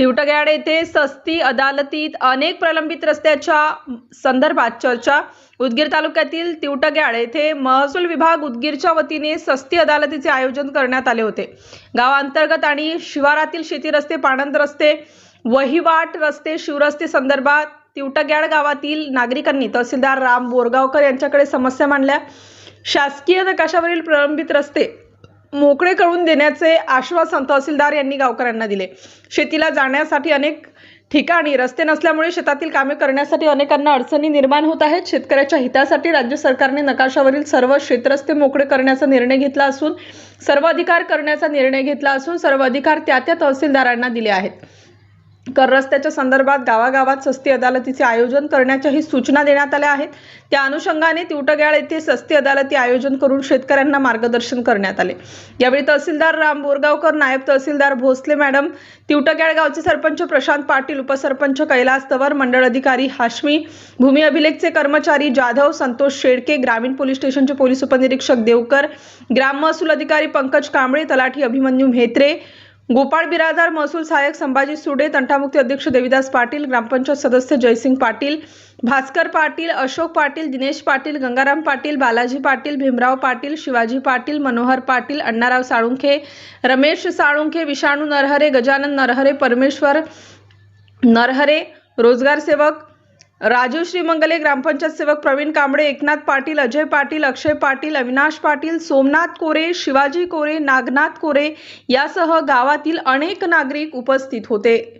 तिवटगॅड येथे सस्ती अदालतीत अनेक प्रलंबित रस्त्याच्या संदर्भात चर्चा. उदगीर तालुक्यातील तिवटग्याड येथे महसूल विभाग उदगीरच्या वतीने सस्ती अदालतीचे आयोजन करण्यात आले होते. गावांतर्गत आणि शिवारातील शेती रस्ते पाणंद रस्ते वहिवाट रस्ते शिवरस्ते संदर्भात तिवटग्याड गावातील नागरिकांनी तहसीलदार राम बोरगावकर यांच्याकडे समस्या मांडल्या. शासकीय नकाशावरील प्रलंबित रस्ते मोकळे करून देण्याचे आश्वासन तहसीलदार यांनी गावकऱ्यांना दिले. शेतीला जाण्यासाठी अनेक ठिकाणी रस्ते नसल्यामुळे शेतातील कामे करण्यासाठी अनेकांना अडचणी निर्माण होत आहेत. शेतकऱ्याच्या हितासाठी राज्य सरकारने नकाशावरील सर्व शेतरस्ते मोकळे करण्याचा निर्णय घेतला असून सर्व अधिकार करण्याचा निर्णय घेतला असून सर्व अधिकार त्या त्या तहसीलदारांना दिले आहेत. कर रस्त्याच्या संदर्भात गावागावात सस्ती अदालतीचे आयोजन करण्याच्याही सूचना देण्यात आल्या आहेत. त्या अनुषंगाने तिवटग्याळ येथे सस्ती अदालती आयोजन करून शेतकऱ्यांना मार्गदर्शन करण्यात आले. यावेळी तहसीलदार राम बोरगावकर नायब तहसीलदार भोसले मॅडम तिवटग्याळ गावचे सरपंच प्रशांत पाटील उपसरपंच कैलास तवर मंडळ अधिकारी हाशमी भूमी अभिलेखचे कर्मचारी जाधव संतोष शेडके ग्रामीण पोलीस स्टेशनचे पोलीस उपनिरीक्षक देवकर ग्राम महसूल अधिकारी पंकज कांबळे तलाठी अभिमन्यू म्हेत्रे गोपाळ बिरादार महसूल सहाय्यक संभाजी सुडे तंटामुक्ती अध्यक्ष देविदास पाटील ग्रामपंचायत सदस्य जयसिंग पाटील भास्कर पाटील अशोक पाटील दिनेश पाटील गंगाराम पाटील बालाजी पाटील भीमराव पाटील शिवाजी पाटील मनोहर पाटील अण्णाराव साळुंखे रमेश साळुंखे विषाणू नरहरे गजानन नरहरे परमेश्वर नरहरे रोजगार सेवक राजू श्रीमंगले ग्रामपंचायत सेवक प्रवीण कांबळे एकनाथ पाटील अजय पाटील अक्षय पाटील अविनाश पाटील सोमनाथ कोरे शिवाजी कोरे नागनाथ कोरे यासह गावातील अनेक नागरिक उपस्थित होते.